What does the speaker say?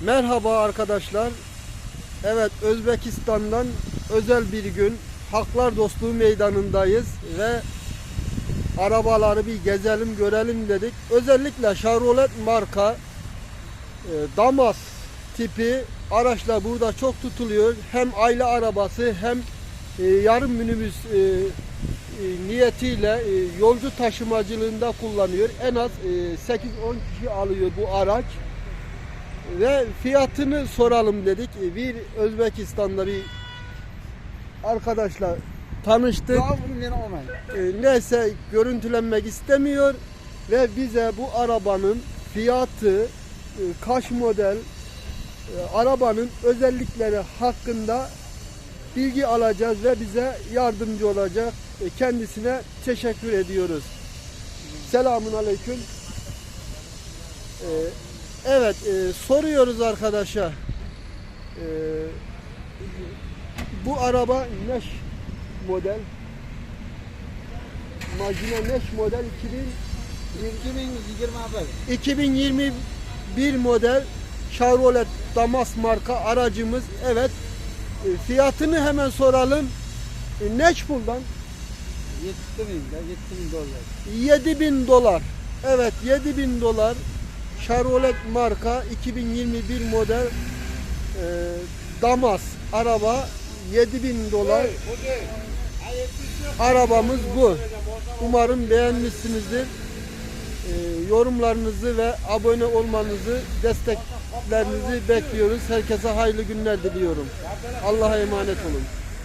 Merhaba arkadaşlar. Evet Özbekistan'dan özel bir gün Haklar Dostluğu Meydanı'ndayız ve arabaları bir gezelim görelim dedik. Özellikle Chevrolet marka e, Damas tipi araçlar burada çok tutuluyor. Hem aile arabası hem e, yarım minibüs e, e, niyetiyle e, yolcu taşımacılığında kullanıyor. En az e, 8-10 kişi alıyor bu araç. Ve fiyatını soralım dedik. Bir Özbekistan'da bir arkadaşla tanıştık. E, neyse görüntülenmek istemiyor ve bize bu arabanın fiyatı, e, kaç model, e, arabanın özellikleri hakkında bilgi alacağız ve bize yardımcı olacak. E, Kendisine teşekkür ediyoruz. Selamun aleyküm. E, Evet, e, soruyoruz arkadaşa. E, bu araba Neş model. Majina Neş model 2000 2021. 2021 model Chevrolet Damas marka aracımız. Evet. E, fiyatını hemen soralım. E, Neşpul'dan 70 bin lira, 70 bin dolar. 7000 dolar. Evet 7000 dolar Chevrolet marka 2021 model e, Damas araba 7000 dolar arabamız bu. Umarım beğenmişsinizdir. E, yorumlarınızı ve abone olmanızı, desteklerinizi bekliyoruz. Herkese hayırlı günler diliyorum. Allah'a emanet olun.